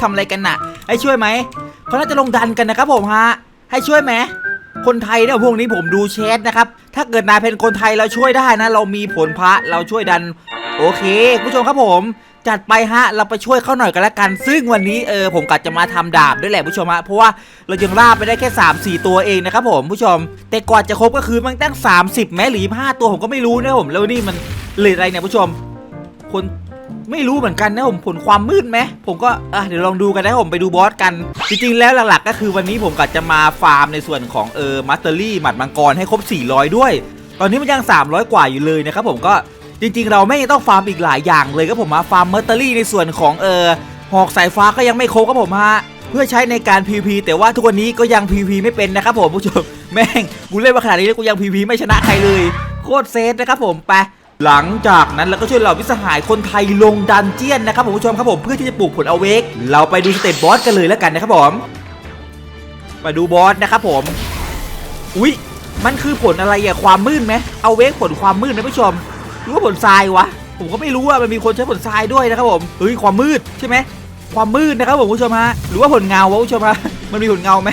ทำอะไรกันน่ะ ให้ช่วยไหมเขาน่าจะลงดันกันนะครับผมฮะ ให้ช่วยไหมคนไทยเนี่ยพวกนี้ผมดูแชทนะครับ ถ้าเกิดนายเป็นคนไทยเราช่วยได้นะ เรามีผลพระเราช่วยดัน โอเคผู้ชมครับผมจัดไปฮะ เราไปช่วยเขาหน่อยกันละกัน ซึ่งวันนี้เออผมกะจะมาทำดาบด้วยแหละผู้ชมฮะ เพราะว่าเรายังล่าไปได้แค่ 3 4 ตัวเองนะครับผมผู้ชม แต่กว่าจะครบก็คือมันตั้ง 30 แม้หรือ5ตัวผมก็ไม่รู้นะผม แล้วนี่มันเลทอะไรเนี่ยผู้ชม คน ไม่รู้เหมือนกันนะผมผลความมืดไหมผมก็อะเดี๋ยวลองดูกันนะผมไปดูบอสกัน จริงๆ แล้วหลักๆ ก็คือวันนี้ผมกะจะมาฟาร์มในส่วนของเออมัตเตอรี่หมัดมังกรให้ครบ 400 ด้วย ตอนนี้มันยัง 300 กว่าอยู่เลยนะครับผมก็จริงๆ เราไม่ต้องฟาร์มอีกหลายอย่างเลยครับผมมาฟาร์มมัตเตอรี่ในส่วนของเออหอกสายฟ้าก็ยังไม่ครบครับผมฮะเพื่อใช้ในการ PVP แต่ว่าทุกวันนี้ก็ยัง PVP ไม่เป็นนะครับผมผู้ชมแม่งกูเล่นมาขนาดนี้แล้วกูยัง PVP ไม่ชนะใครเลย โคตรเซฟนะครับผมไป หลังจากนั้นเราก็ช่วยเหล่ามิสหายคนไทยลงดันเจียนนะครับผมผู้ชมครับผมเพื่อที่จะปลูกผลเอาเวกเราไปดูสเตตบอสกันเลยแล้วกันนะครับผมไปดูบอสนะครับผม อุ๊ย มันคือผลอะไรอะความมืดไหมเอาเวกผลความมืดนะผู้ชมหรือว่าผลทรายวะ ผมก็ไม่รู้ว่ามันมีคนใช้ผลทรายด้วยนะครับผมเฮ้ยความมืดใช่ไหมความมืดนะครับผมผู้ชมฮะหรือว่าผลเงาวะผู้ชมฮะมันมีผลเงาไหม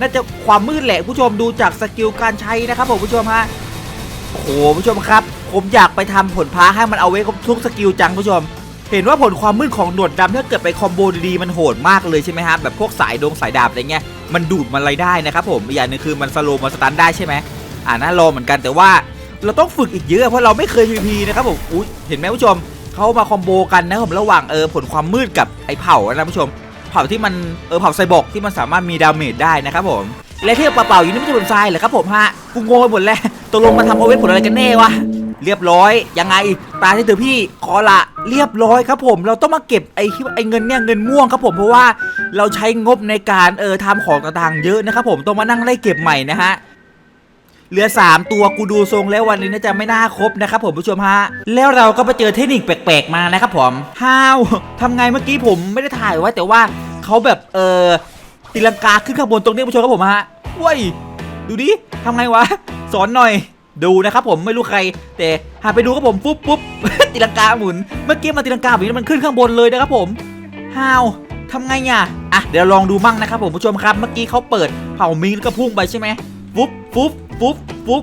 น่าจะความมืดแหละผู้ชมดูจากสกิลการใช้นะครับผมผู้ชมฮะโอ้โหผู้ชมครับ ผมอยากไปทำผลพาให้มันเอาไว้ครบทุกสกิลจังผู้ชม เห็นว่าผลความมืดของหนวดดำถ้าเกิดไปคอมโบดีๆมันโหดมากเลยใช่ไหมฮะแบบพวกสายดงสายดาบอะไรเงี้ยมันดูดมันอะไรได้นะครับผมอย่างนึงคือมันสโลมันสตันได้ใช่ไหมอ่าน่ารอเหมือนกันแต่ว่าเราต้องฝึกอีกเยอะเพราะเราไม่เคยพีพีนะครับผมอุ้ยเห็นไหมผู้ชมเขามาคอมโบกันนะครับผมระหว่างเออผลความมืดกับไอ้เผานะผู้ชม เผาที่มันเออเผาไซบอร์กที่มันสามารถมีดาเมจได้นะครับผมและเทียบเปล่าๆอยู่นี่ไม่ใช่ผลทรายเหรอครับผมฮะกูงงไปหมดแล้ว ตกลงมาทำเอาไว้ผลอะไรกันแน่วะ เรียบร้อย ยังไง ตาที่เธอพี่ขอละ เรียบร้อยครับผม เราต้องมาเก็บไอ้ไอ้เงินเนี่ยเงินม่วงครับผม เพราะว่าเราใช้งบในการเออทำของต่างๆเยอะนะครับผมต้องมานั่งไล่เก็บใหม่นะฮะเหลือ 3 ตัวกูดูทรงแล้ววันนี้น่าจะไม่น่าครบนะครับผมผู้ชมฮะ แล้วเราก็ไปเจอเทคนิคแปลกๆมานะครับผมฮาวทำไงเมื่อกี้ผมไม่ได้ถ่ายไว้แต่ว่าเขาแบบเออตีลังกาขึ้นข้างบนตรงนี้ผู้ชมครับผมฮะว้ยดูดิทำไงวะ สอนหน่อยดูนะครับผมไม่รู้ใคร แต่หาไปดูครับผมปุ๊บปุ๊บตีลังกาหมุน เมื่อกี้มาตีลังกาแบบนี้มันขึ้นข้างบนเลยนะครับผมฮาวทำไงอะอะเดี๋ยวลองดูมั่งนะครับผมผู้ชมครับ เมื่อกี้เขาเปิดเผามิงแล้วก็พุ่งไปใช่ไหมปุ๊บปุ๊บปุ๊บปุ๊บ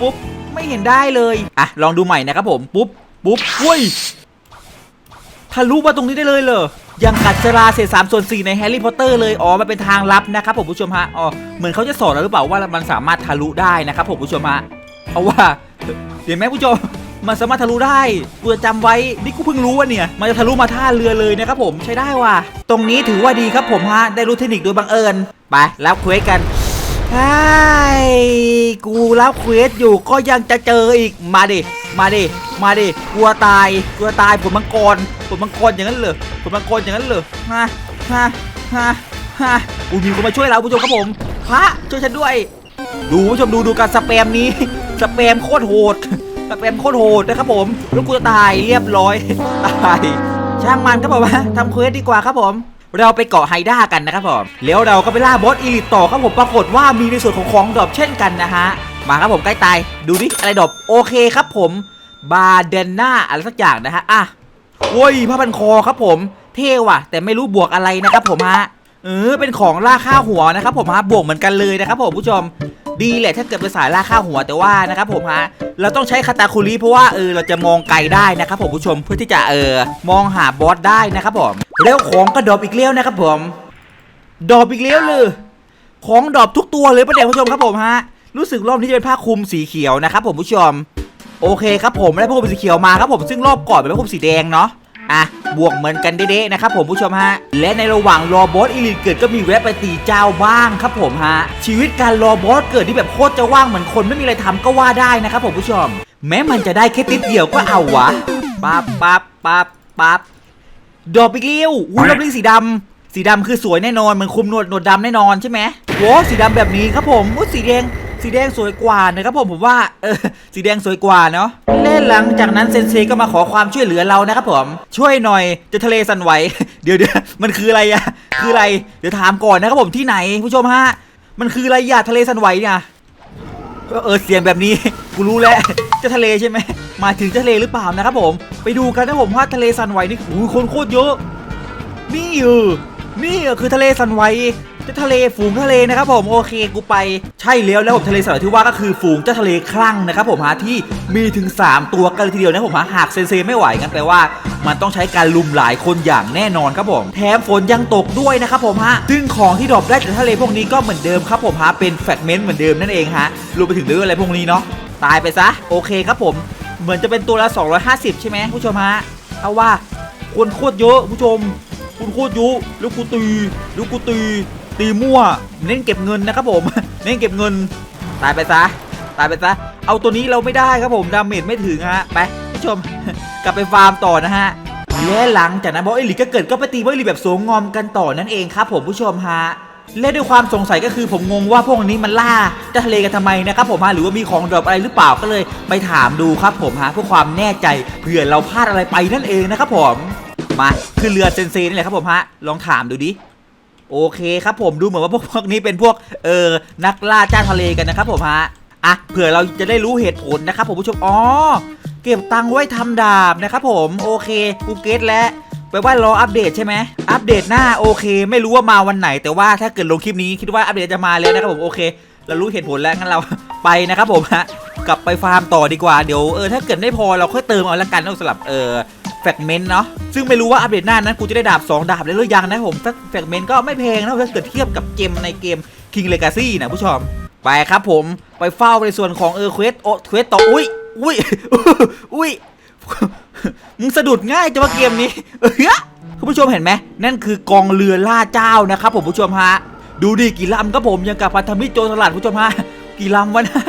ปุ๊บไม่เห็นได้เลยอะลองดูใหม่นะครับผมปุ๊บปุ๊บเฮ้ย ทะลุมาตรงนี้ได้เลยเหรอยังกัดเซราเศษสามส่วนสี่ในแฮร์รี่พอตเตอร์เลย อ๋อ มันเป็นทางลับนะครับผมผู้ชมฮะ อ๋อ เหมือนเขาจะสอนเราหรือเปล่าว่ามันสามารถทะลุได้นะครับผมผู้ชมฮะ เพราะว่าเห็นไหมผู้ชมมันสามารถทะลุได้กูจะจำไว้ นี่กูเพิ่งรู้ว่าเนี่ย มันจะทะลุมาท่าเรือเลยนะครับผม ใช้ได้ว่ะ ตรงนี้ถือว่าดีครับผมฮะ ได้รู้เทคนิคโดยบังเอิญ ไป แล้วเควสกัน ใช่กูรับเควสอยู่ก็ยังจะเจออีก มาดิ มาดิ มาดิ กลัวตาย กลัวตายผลมังกรผลมังกรอย่างนั้นเหรอผลมังกรอย่างนั้นเหรอฮะฮะฮะฮะอูมีคนมาช่วยเราผู้ชมครับผม พระช่วยฉันด้วย ดูผู้ชมดูดูการสแปมนี้ สแปมโคตรโหด สแปมโคตรโหดนะครับผม แล้วกูจะตายเรียบร้อย ตาย ช่างมันครับผมทำเควสดีกว่าครับผม เราไปเกาะไฮด้ากันนะครับผมแล้วเราก็ไปล่าบอสอีลิตต่อครับผมปรากฏว่ามีในส่วนของของดรอปเช่นกันนะฮะมาครับผมใกล้ตายดูดิอะไรดรอปโอเคครับผมบาเดนน่าอะไรสักอย่างนะฮะอะโอ้ยผ้าพันคอครับผมเท่ว่ะ แต่ไม่รู้บวกอะไรนะครับผมฮะเออเป็นของล่าค่าหัวนะครับผมฮะบวกเหมือนกันเลยนะครับผมผู้ชม ดีแหละถ้าเกิดเป็นสายล่าค่าหัวแต่ว่านะครับผมฮะเราต้องใช้คาตาคุริเพราะว่าเออเราจะมองไกลได้นะครับผมผู้ชมเพื่อที่จะเออมองหาบอสได้นะครับผมแล้วของก็ดรอปอีกแล้วนะครับผมดรอปอีกแล้วเลยของดรอปทุกตัวเลยประเดี๋ยวผู้ชมครับผมฮะรู้สึกรอบนี้จะเป็นผ้าคลุมสีเขียวนะครับผมผู้ชมโอเคครับผมได้ผ้าคลุมสีเขียวมาครับผมซึ่งรอบก่อนเป็นผ้าคลุมสีแดงเนาะ อะบวกเหมือนกันเด้ๆนะครับผมผู้ชมฮะ และในระหว่างรอบอสอีลิทเกิดก็มีแวะไปตีเจ้าบ้างครับผมฮะ ชีวิตการรอบอสเกิดที่แบบโคตรจะว่างเหมือนคนไม่มีอะไรทำก็ว่าได้นะครับผมผู้ชม แม้มันจะได้แค่ติดเดียวก็เอาวะปั๊บปั๊บปั๊บปั๊บดอกอีกเลี้ยวอุ้ยรอบนี้สีดำสีดำคือสวยแน่นอนมันคุมหนวดหนวดดำแน่นอนใช่ไหมโว้สีดำแบบนี้ครับผมอุ้ยสีแดง สีแดงสวยกว่านะครับผมผมว่าเออสีแดงสวยกว่าเนาะเล่นหลังจากนั้นเซนเซก็มาขอความช่วยเหลือเรานะครับผมช่วยหน่อยจะทะเลสั่นไหวเดี๋ยวเดี๋ยวมันคืออะไรอะคืออะไรเดี๋ยวถามก่อนนะครับผมที่ไหนผู้ชมฮะมันคืออะไรอะทะเลสั่นไหวเนี่ยเออเสียงแบบนี้กูรู้แล้วจะทะเลใช่ไหมมาถึงทะเลหรือเปล่านะครับผม ไปดูกันนะผมว่าทะเลสั่นไหวนี่โอ้โหคนโคตรเยอะนี่เออนี่คือทะเลสันไหว จ้าทะเลฝูงทะเลนะครับผมโอเคกูไปใช่แล้วแล้วผมทะเลสันไหวที่ว่าก็คือฝูงเจ้าทะเลคลั่งนะครับผมฮะที่มีถึง 3 ตัวกันเลยทีเดียวนะผมฮะหากเซนเซไม่ไหวงั้นแปลว่ามันต้องใช้การลุมหลายคนอย่างแน่นอนครับผม แถมฝนยังตกด้วยนะครับผมฮะซึ่งของที่ดรอปได้จากทะเลพวกนี้ก็เหมือนเดิมครับผมฮะเป็นแฟกเมนต์เหมือนเดิมนั่นเองฮะรวมไปถึงเรื่องอะไรพวกนี้เนาะตายไปซะโอเคครับผมเหมือนจะเป็นตัวละ 250 ใช่ไหมผู้ชมฮะเอาว่าคนโคตรเยอะผู้ชมคุณโคตรเยอะแล้วกูตีแล้วกูตี ตีมั่วเน้นเก็บเงินนะครับผมเน้นเก็บเงินตายไปซะตายไปซะเอาตัวนี้เราไม่ได้ครับผมดาเมจไม่ถึงฮะไปผู้ชมกลับไปฟาร์มต่อนะฮะและหลังจากนั้นบอสเอลิก็เกิดก็ไปตีบอสเอลิแบบสวมงอมกันต่อนั่นเองครับผมผู้ชมฮะและด้วยความสงสัยก็คือผมงงว่าพวกนี้มันล่าจ้าทะเลกันทำไมนะครับผมฮะหรือว่ามีของดรอปอะไรหรือเปล่าก็เลยไปถามดูครับผมฮะเพื่อความแน่ใจเผื่อเราพลาดอะไรไปนั่นเองนะครับผมมาคือเรือเซนเซนี่แหละครับผมฮะลองถามดูดิ โอเคครับผมดูเหมือนว่าพวกพวกนี้เป็นพวกเออนักล่าเจ้าทะเลกันนะครับผมฮะอะเผื่อเราจะได้รู้เหตุผลนะครับผมผู้ชมอ๋อเก็บตังค์ไว้ทำดาบนะครับผมโอเคกูเก็ตแล้วแปลว่ารออัปเดตใช่ไหมอัปเดตหน้าโอเค ไม่รู้ว่ามาวันไหน แต่ว่าถ้าเกิดลงคลิปนี้คิดว่าอัปเดตจะมาแล้วนะครับผมโอเคเรารู้เหตุผลแล้วงั้นเราไปนะครับผมฮะกลับไปฟาร์มต่อดีกว่าเดี๋ยวเออถ้าเกิดไม่พอเราค่อยเติมเอาละกันสำหรับเออ กเมนต์เนาะซึ่งไม่รู้ว่าอัปเดตหน้านั้นกูจะได้ดาบ 2 ดาบเลยหรือยังนะผมแฟกเมนต์ก็ไม่แพงนะถ้าเกิดเทียบกับเกมในเกม King Legacy นะผู้ชม ไปครับผมไปเฝ้าในส่วนของเออเควสโอเควสต่ออุ้ยอุ้ยอุ้ยมึงสะดุดง่ายจังว่าเกมนี้เอ้ยคุณผู้ชมเห็นไหมนั่นคือกองเรือล่าเจ้านะครับผมผู้ชมฮะดูดิกี่ลำครับผมยังกับพันธมิตรโจรสลัดผู้ชมฮะ กี่ลำวะนะ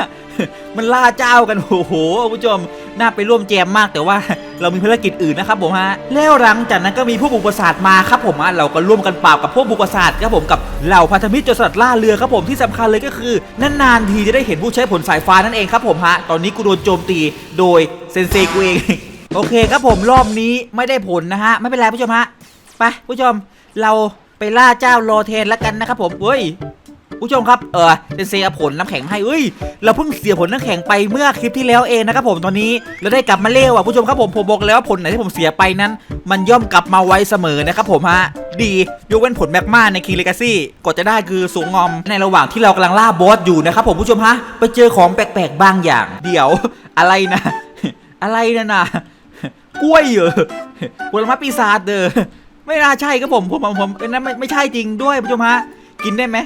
มันล่าเจ้ากันโอ้โหคุณผู้ชมน่าไปร่วมแจมมากแต่ว่าเรามีภารกิจอื่นนะครับผมฮะแล้วหลังจากนั้นก็มีพวกบุกประสาทมาครับผมฮะเราก็ร่วมกันปราบกับพวกบุกประสาทครับผมกับเหล่าพันธมิตรจรสลัดล่าเรือครับผมที่สำคัญเลยก็คือนานๆทีจะได้เห็นผู้ใช้ผลสายฟ้านั่นเองครับผมฮะตอนนี้กูโดนโจมตีโดยเซนเซกูเองโอเคครับผมรอบนี้ไม่ได้ผลนะฮะไม่เป็นไรผู้ชมฮะไปผู้ชมเราไปล่าเจ้ารอเทนแล้วกันนะครับผมเฮ้ย ผู้ชมครับเออเซนเซเอาผลน้ำแข็งให้เอ้ยเราเพิ่งเสียผลน้ำแข็งไปเมื่อคลิปที่แล้วเองนะครับผมตอนนี้เราได้กลับมาเร็วอะผู้ชมครับผมผมบอกแล้วว่าผลไหนที่ผมเสียไปนั้น มันย่อมกลับมาไวเสมอนะครับผมฮะดียกเว้นผลแมกมาในคีเลกาซี่กดจะได้คือสูงงอมในระหว่างที่เรากำลังล่าบอสอยู่นะครับผมผู้ชมฮะไปเจอของแปลกๆบางอย่าง เดี๋ยวอะไรนะ อะไรนะนะกล้วยเหรอผลไม้ปีศาจเด้อไม่น่าใช่ครับผมผมผมผมนั่นไม่ไม่ใช่จริงด้วยผู้ชมฮะกินได้ไหม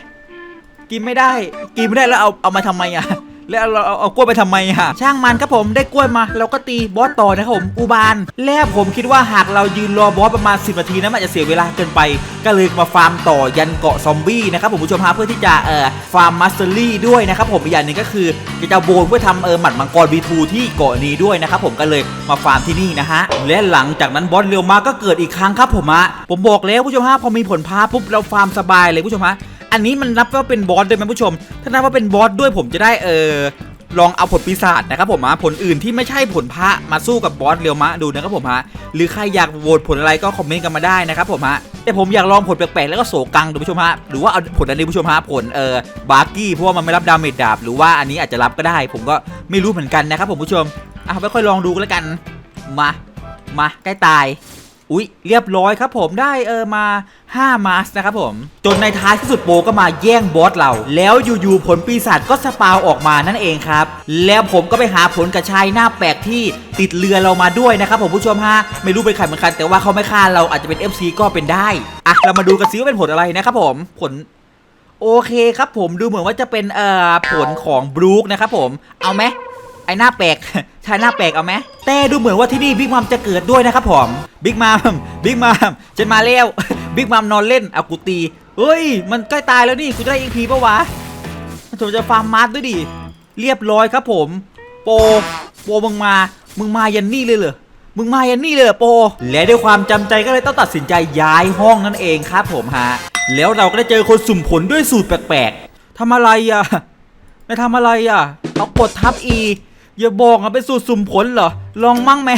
กินไม่ได้ กินไม่ได้แล้วเอาเอามาทำไมอะ แล้วเราเอาเอากล้วยไปทำไมอะ ช่างมันครับผมได้กล้วยมา เราก็ตีบอสต่อนะครับผมอุบานแล้วผมคิดว่าหากเรายืนรอบอสประมาณ 10 นาทีนั้นมันอาจจะเสียเวลาเกินไป ก็เลยมาฟาร์มต่อยันเกาะซอมบี้นะครับผมผู้ชมฮะเพื่อที่จะเอ่อฟาร์มมัสเตอรี่ด้วยนะครับผมอีกอย่างหนึ่งก็คือจะจะโบนเพื่อทำเออหมัดมังกร B2 ที่เกาะนี้ด้วยนะครับผมก็เลยมาฟาร์มที่นี่นะฮะและหลังจากนั้นบอสเร็วมาก็เกิดอีกครั้งครับผมฮะผมบอกแล้วผู้ชมฮะพอมีผลพาปุ๊บเราฟาร์มสบายเลยผู้ชมฮะ อันนี้มันนับว่าเป็นบอสด้วยไหมผู้ชม ถ้านับว่าเป็นบอสด้วยผมจะได้เออลองเอาผลปีศาจนะครับผมฮะผลอื่นที่ไม่ใช่ผลพระมาสู้กับบอสเรียวมะดูนะครับผมฮะหรือใครอยากโหวตผลอะไรก็คอมเมนต์กันมาได้นะครับผมฮะแต่ผมอยากลองผลแปลกๆแล้วก็โศกังดูผู้ชมฮะหรือว่าเอาผลอันนี้ผู้ชมฮะผลเออบาร์กี้เพราะว่ามันไม่รับดาเมจดาบ หรือว่าอันนี้อาจจะรับก็ได้ ผมก็ไม่รู้เหมือนกันนะครับผมผู้ชมอะไปค่อยลองดูกันแล้วกันมามาใกล้ตาย อุ๊ย เรียบร้อยครับผมได้เออมา 5 มาสนะครับผม จนในท้ายที่สุดโปก็มาแย่งบอสเรา แล้วอยู่ๆผลปีศาจก็สปาวออกมานั่นเองครับ แล้วผมก็ไปหาผลกระชายหน้าแปลกที่ติดเรือเรามาด้วยนะครับผมผู้ชมฮะไม่รู้เป็นใครเหมือนกัน แต่ว่าเขาไม่ฆ่าเราอาจจะเป็น FC ก็เป็นได้อะเรามาดูกันซิว่าเป็นผลอะไรนะครับผมผลโอเคครับผมดูเหมือนว่าจะเป็นเอ่อผลของบรูคนะครับผมเอาไหม ไอหน้าแปลกชายหน้าแปลกเอาไหมแต่ดูเหมือนว่าที่นี่บิ๊กมัมจะเกิดด้วยนะครับผมบิ๊กมัมบิ๊กมัมฉันมาแล้วบิ๊กมัมนอนเล่นเอากูตีเฮ้ย มันใกล้ตายแล้วนี่กูจะได้อีกพีปะวะผมจะฟาร์มมาร์ด้วยดิเรียบร้อยครับผม โปโปมึงมา มึงมายันนี่เลยเหรอมึงมายันนี่เลยเหรอโป และด้วยความจำใจก็เลยต้องตัดสินใจย้ายห้องนั่นเองครับผมฮะ แล้วเราก็ได้เจอคนสุ่มผลด้วยสูตรแปลกๆทำอะไรอะนายทำอะไรอะเอากดทับ E อย่าบอกอะเป็นสูตรสุ่มผลเหรอ ลองมั่งไหม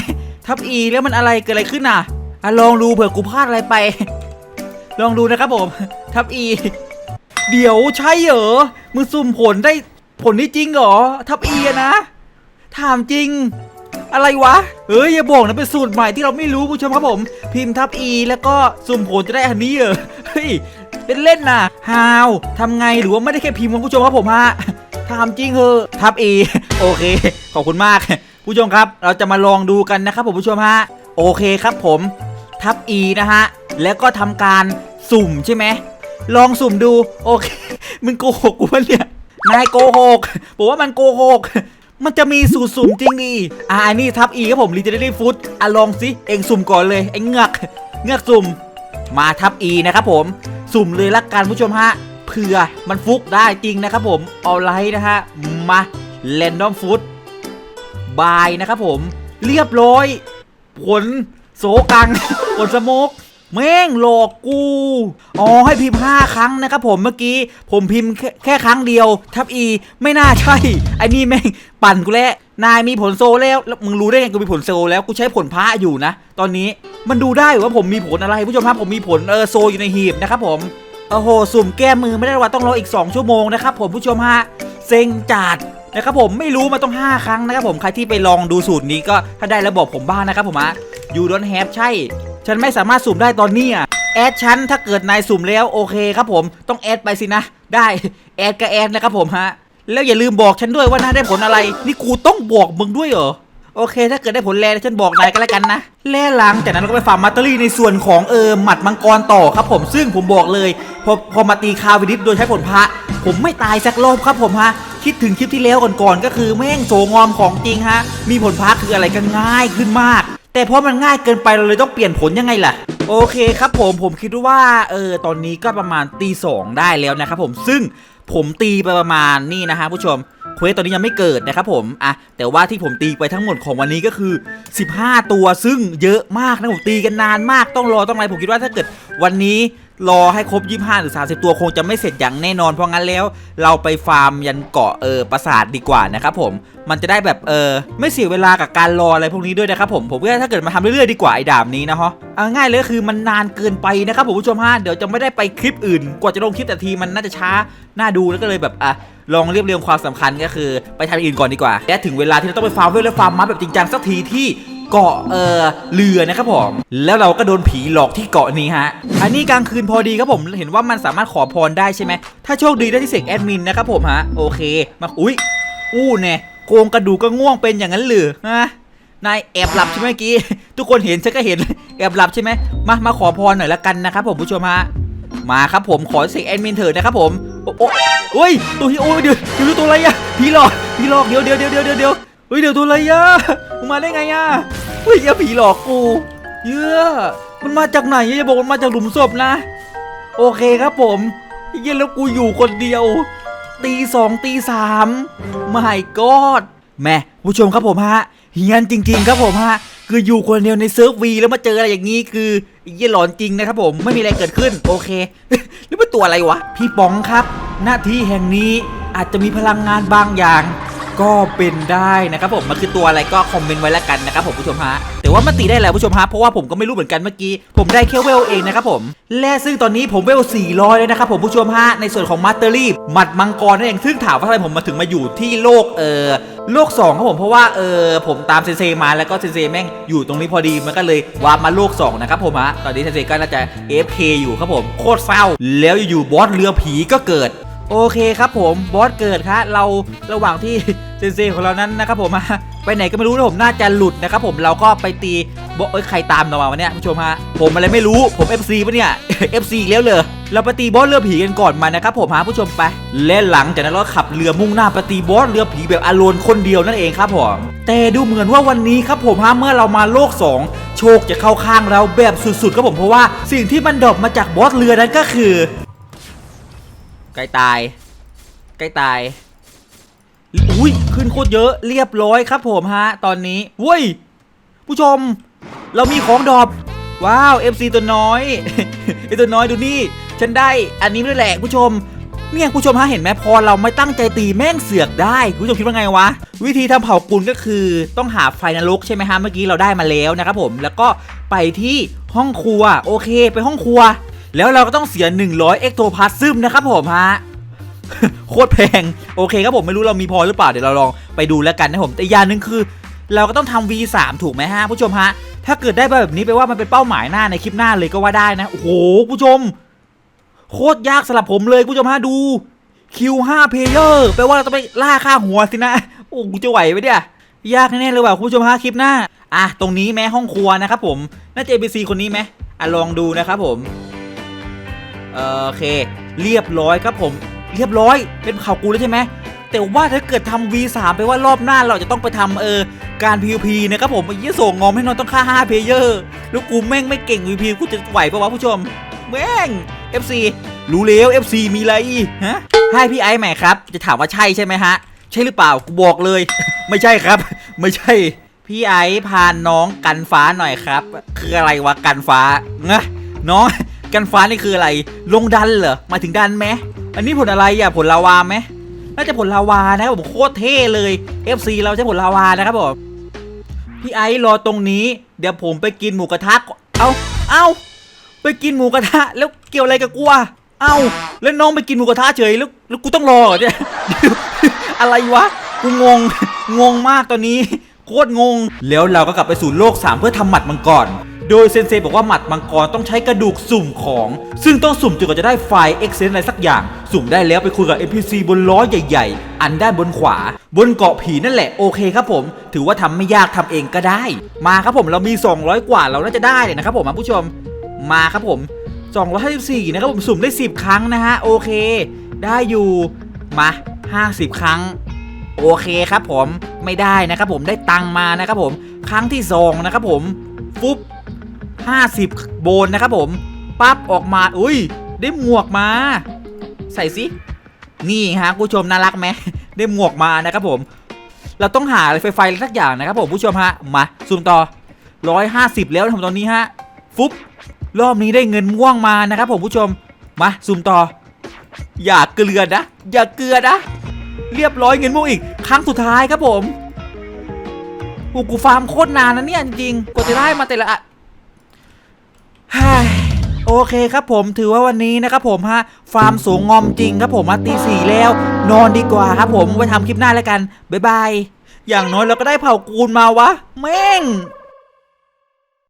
ทับ E แล้วมันอะไรเกิดอะไรขึ้นอะอะลองดูเผื่อกูพลาดอะไรไป ลองดูนะครับผม ทับ E เดี๋ยวใช่เหรอมึงสุ่มผลได้ผลนี้จริงเหรอ ทับอะนะ ถามจริง อะไรวะเฮ้ยอย่าบอกนะเป็นสูตรใหม่ที่เราไม่รู้ผู้ชมครับผม พิมพ์ทับ E แล้วก็สุ่มผลจะได้อันนี้เหรอเฮ้ยเป็นเล่นนะฮาวทำไงหรือว่าไม่ได้แค่พิมพ์ของผู้ชมครับผมฮะ ทำจริงเหอะทับ E โอเค ขอบคุณมาก ผู้ชมครับ เราจะมาลองดูกันนะครับผมผู้ชมฮะ โอเคครับผมทับ E นะฮะ แล้วก็ทำการสุ่มใช่ไหม ลองสุ่มดู โอเค มึงโกหกกูวะเนี่ย นายโกหกบอกว่ามันโกหก มันจะมีสูตรสุ่มจริงดิอ่านี่ทับ E ครับผม Legendary Food อะลองสิเองสุ่มก่อนเลยไอ้เงือกเงือกสุ่ม มาทับ E นะครับผม สุ่มเลยละกันผู้ชมฮะ เผื่อมันฟุกได้จริงนะครับผมเอาไลท์นะฮะมา Random Food บายนะครับผม เรียบร้อย ผลโสกัง ผลสโมกแม่งหลอกกู อ๋อให้พิมพ์5ครั้งนะครับผมเมื่อกี้ ผมพิมพ์แค่แค่ครั้งเดียว ทับอี ไม่น่าใช่ ไอ้นี่แม่งปั่นกูแล้ว นายมีผลโซแล้วแล้วมึงรู้ได้ไงกูมีผลโซแล้วกูใช้ผลพระอยู่นะ ตอนนี้มันดูได้ว่าผมมีผลอะไรผู้ชมครับผมมีผลเออโซอยู่ในหีบนะครับผม โอ้โห สุ่มแก้มือไม่ได้ว่าต้องรออีก 2 ชั่วโมงนะครับผมผู้ชมฮะเซ็งจัดนะครับผมไม่รู้มาต้อง 5 ครั้งนะครับผมใครที่ไปลองดูสูตรนี้ก็ถ้าได้แล้วบอกผมบ้างนะครับผมอะยูดอนแฮปใช่ ฉันไม่สามารถสุ่มได้ตอนนี้อะแอดฉันถ้าเกิดนายสุ่มแล้วโอเคครับผมต้องแอดไปสินะ ได้แอดก็แอดนะครับผมฮะแล้วอย่าลืมบอกฉันด้วยว่าน่าได้ผลอะไร นี่กูต้องบอกมึงด้วยเหรอ โอเค ถ้าเกิดได้ผลแร่ฉันบอกนายก็แล้วกันนะแร่หลังจากนั้นเราก็ไปฟาร์มมัตเตอรี่ในส่วนของเออหมัดมังกรต่อครับผมซึ่งผมบอกเลย พอพอมาตีคาวิดิฟโดยใช้ผลพระ ผมไม่ตายสักรอบครับผมฮะคิดถึงคลิปที่แล้วก่อนๆก็คือแม่งโสงอมของจริงฮะมีผลพระคืออะไรก็ง่ายขึ้นมาก แต่เพราะมันง่ายเกินไปเราเลยต้องเปลี่ยนผลยังไงล่ะโอเคครับผมผมคิดว่าเออตอนนี้ก็ประมาณตีสองได้แล้วนะครับผมซึ่งผมตีไปประมาณนี่นะฮะผู้ชม เควสตอนนี้ยังไม่เกิดนะครับผมอะแต่ว่าที่ผมตีไปทั้งหมดของวันนี้ก็คือ 15 ตัวซึ่งเยอะมากนะผมตีกันนานมากต้องรอต้องอะไรผมคิดว่าถ้าเกิดวันนี้รอให้ครบ 25 หรือ 30 ตัวคงจะไม่เสร็จอย่างแน่นอนเพราะงั้นแล้ว เราไปฟาร์มยันเกาะเออปราสาทดีกว่านะครับผมมันจะได้แบบเออไม่เสียเวลากับการรออะไรพวกนี้ด้วยนะครับผมผมว่าถ้าเกิดมาทำเรื่อยๆดีกว่าไอ้ดาบนี้นะฮะเอาง่ายเลยคือมันนานเกินไปนะครับผมผู้ชมฮะเดี๋ยวจะไม่ได้ไปคลิปอื่น กว่าจะลงคลิปแต่ทีมันน่าจะช้าน่าดูแล้วก็เลยแบบอะ ลองเรียบเรียงความสำคัญก็คือไปทำอื่นก่อนดีกว่า และถึงเวลาที่เราต้องไปฟาร์มเวลและฟาร์มมัดแบบจริงจังสักทีที่เกาะเออเรือนะครับผมแล้วเราก็โดนผีหลอกที่เกาะนี้ฮะอันนี้กลางคืนพอดีครับผมเห็นว่ามันสามารถขอพรได้ใช่ไหมถ้าโชคดีได้ที่เสกแอดมินนะครับผมฮะโอเคมาอุ้ยอู้แน่โกงกระดูกก็ง่วงเป็นอย่างนั้นหรือฮะนายแอบหลับใช่ไหมเมื่อกี้ ทุกคนเห็นฉันก็เห็นแอบหลับใช่ไหมมามาขอพรหน่อยละกันนะครับผมผู้ชมฮะมาครับผมขอเสกแอดมินเถิดนะครับผม โอ้โอ้ยตัวที่โอ้ยเดี๋ยวเดี๋ยวตัวอะไรอะผีหลอกผีหลอกเดี๋ยวเดี๋ยวเดี๋ยวเดี๋ยวเดี๋ยวเดี๋ยวเฮ้ยเดี๋ยวตัวอะไรอะมึงมาได้ไงอะเฮ้ยอย่าผีหลอกกูเยอะมันมาจากไหนอย่าบอกมันมาจากหลุมศพนะ โอเคครับผมเย็นแล้วกูอยู่คนเดียว ตีสองตีสามไม่กอดแม่ผู้ชมครับผมฮะเฮียนจริง ๆ ครับผมฮะ คืออยู่คนเดียวในเซิร์ฟวีแล้วมาเจออะไรอย่างนี้คือเยี่ยหลอนจริงนะครับผมไม่มีอะไรเกิดขึ้นโอเคหรือว่าตัวอะไรวะ พี่ป๋องครับ หน้าที่แห่งนี้อาจจะมีพลังงานบางอย่าง ก็เป็นได้นะครับผมมันคือตัวอะไรก็คอมเมนต์ไว้แล้วกันนะครับผมผู้ชมฮะแต่ว่ามันตีได้แล้วผู้ชมฮะเพราะว่าผมก็ไม่รู้เหมือนกันเมื่อกี้ผมได้แค่เวลเองนะครับผมและซึ่งตอนนี้ผมเวล400เลยนะครับผมผู้ชมฮะในส่วนของมาสเตอรี่หมัดมังกรนั่นเองซึ่งถามว่าทำไมผมมาถึงมาอยู่ที่โลกเออโลก2ครับผมเพราะว่าเออผมตามเซนเซมาแล้วก็เซนเซแม่งอยู่ตรงนี้พอดีมันก็เลยวาร์ปมาโลก2นะครับผมฮะตอนนี้เซนเซก็น่าจะ FK อยู่ครับผมโคตรเศร้าแล้วอยู่ๆบอสเรือผีก็เกิด โอเคครับผมบอสเกิดครับเราระหว่างที่เซนเซของเรานั้นนะครับผมฮะไปไหนก็ไม่รู้นะผมน่าจะหลุดนะครับผมเราก็ไปตีบอสเอ้ใครตามเรามาวะเนี่ยผู้ชมฮะผมอะไรไม่รู้ผม FC ปะเนี่ย FC อีกแล้วเลยเราไปตีบอสเรือผีกันก่อนมานะครับผมฮะผู้ชมไปและหลังจากนั้นเราขับเรือมุ่งหน้าไปตีบอสเรือผีแบบอารอนคนเดียวนั่นเองครับผมแต่ดูเหมือนว่าวันนี้ครับผมฮะเมื่อเรามาโลก 2 โชคจะเข้าข้างเราแบบสุดๆครับผมเพราะว่าสิ่งที่มันดรอปมาจากบอสเรือนั้นก็คือ ใกล้ตาย ใกล้ตาย อุ้ย ขึ้นโคตรเยอะเรียบร้อยครับผมฮะ ตอนนี้เว้ย ผู้ชม เรามีของดรอปว้าว FC ตัวน้อยไอตัวน้อยดูนี่ ฉันได้อันนี้ด้วยแหละผู้ชมเนี่ยผู้ชมฮะเห็นไหมพอเราไม่ตั้งใจตีแม่งเสือกได้ผู้ชมคิดว่าไงวะ วิธีทำเผากุนก็คือต้องหาไฟนรกใช่ไหมฮะเมื่อกี้เราได้มาแล้วนะครับผมแล้วก็ไปที่ห้องครัว โอเค ไปห้องครัว แล้วเราก็ต้องเสีย 100เอ็กโทพาสซึมนะครับผมฮะโคตรแพง โอเคครับผมไม่รู้เรามีพอหรือเปล่าเดี๋ยวเราลองไปดูแล้วกันนะผมแต่อย่างหนึ่งคือ เราก็ต้องทำ V3 ถูกไหมฮะผู้ชมฮะถ้าเกิดได้แบบนี้แปว่ามันเป็นเป้าหมายหน้าในคลิปหน้าเลยก็ว่าได้นะ โอ้โหผู้ชม โคตรยากสำหรับผมเลยผู้ชมฮะดู Q5 เพลเยอร์แปลว่าเราต้องไปล่าค่าหัวสินะ โอ้กูจะไหวไหมเนี่ยยากแน่เลยว่ะคุณผู้ชมฮะคลิปหน้า อะ ตรงนี้แม้ห้องครัวนะครับผม น่าจะ ABC คนนี้ไหมอะลองดูนะครับผม โอเค เรียบร้อยครับผม เรียบร้อย เป็นข่าวกูแล้วใช่ไหมแต่ว่าถ้าเกิดทำ V3 ไปว่ารอบหน้าเราจะต้องไปทำเออการ PVP นะครับผมไอ้ยี่ส่งงอมให้นอนต้องค่า5เพลเยอร์แล้วกูแม่งไม่เก่ง PVP กูจะไหวปะวะผู้ชม แม่ง FC รู้แล้ว FC มีอะไรฮะให้พี่ไอ้ใหม่ครับ จะถามว่าใช่ใช่ไหมฮะ ใช่หรือเปล่ากูบอกเลย ไม่ใช่ครับ ไม่ใช่ พี่ไอ้พาน้องกันฟ้าหน่อยครับ คืออะไรวะกันฟ้างะน้อง กันฟ้านี่คืออะไร ลงดันเหรอหมายถึงดันไหมอันนี้ผลอะไรอะผลลาวาไหมน่าจะผลลาวานะครับผมโคตรเท่เลย FC เราใช้ผลลาวานะครับผมพี่ไอ้รอตรงนี้ เดี๋ยวผมไปกินหมูกระทะเอาเอาไปกินหมูกระทะ แล้วเกี่ยวอะไรกับกูอะเอาแล้วน้องไปกินหมูกระทะเฉยแล้วแล้วกูต้องรอเหรอเนี่ยอะไรวะกูงงงงมากตอนนี้โคตรงง แล้วเราก็กลับไปสู่โลก3เพื่อทำหมัดมังกร โดยเซนเซบอกว่าหมัดมังกรต้องใช้กระดูกสุ่มของ ซึ่งต้องสุ่มจนกว่าจะได้ไฟล์ Excel อะไรสักอย่าง สุ่มได้แล้วไปคุยกับ NPC บนล้อใหญ่ ๆ อันด้านบนขวา บนเกาะผีนั่นแหละโอเคครับผม ถือว่าทำไม่ยากทำเองก็ได้ มาครับผมเรามี 200 กว่าเราน่าจะได้เลยนะครับผมผู้ชมมาครับผม254นะครับผมสุ่มได้ 10 ครั้งนะฮะโอเค ได้อยู่มา 50 ครั้ง โอเคครับผมไม่ได้นะครับผมได้ตังมานะครับผมครั้งที่สองนะครับผมฟุ๊บ 50 โบนนะครับผมปั๊บออกมา อุ้ย ได้หมวกมา ใส่สิ นี่ฮะผู้ชมน่ารักไหม ได้หมวกมานะครับผม เราต้องหาอะไรไฟไฟสักอย่างนะครับผมผู้ชมฮะ มาซูมต่อ 150 แล้วผมตอนนี้ฮะ ฟุบรอบนี้ได้เงินม่วงมานะครับผมผู้ชม มาซูมต่อ อย่าเกลือนะ อย่าเกลือนะ เรียบร้อยเงินม่วงอีก ครั้งสุดท้ายครับผมโอ้กูฟาร์มโคตรนานนะเนี่ยจริงๆกว่าจะได้มาแต่ละ ฮ้ยโอเคครับผมถือว่าวันนี้นะครับผมฮะฟาร์มสูงงอมจริงครับผมมาตีสี่แล้ว นอนดีกว่าครับผมไว้ทำคลิปหน้าแล้วกัน บ๊ายบาย อย่างน้อยเราก็ได้เผ่ากูลมาวะ แม่ง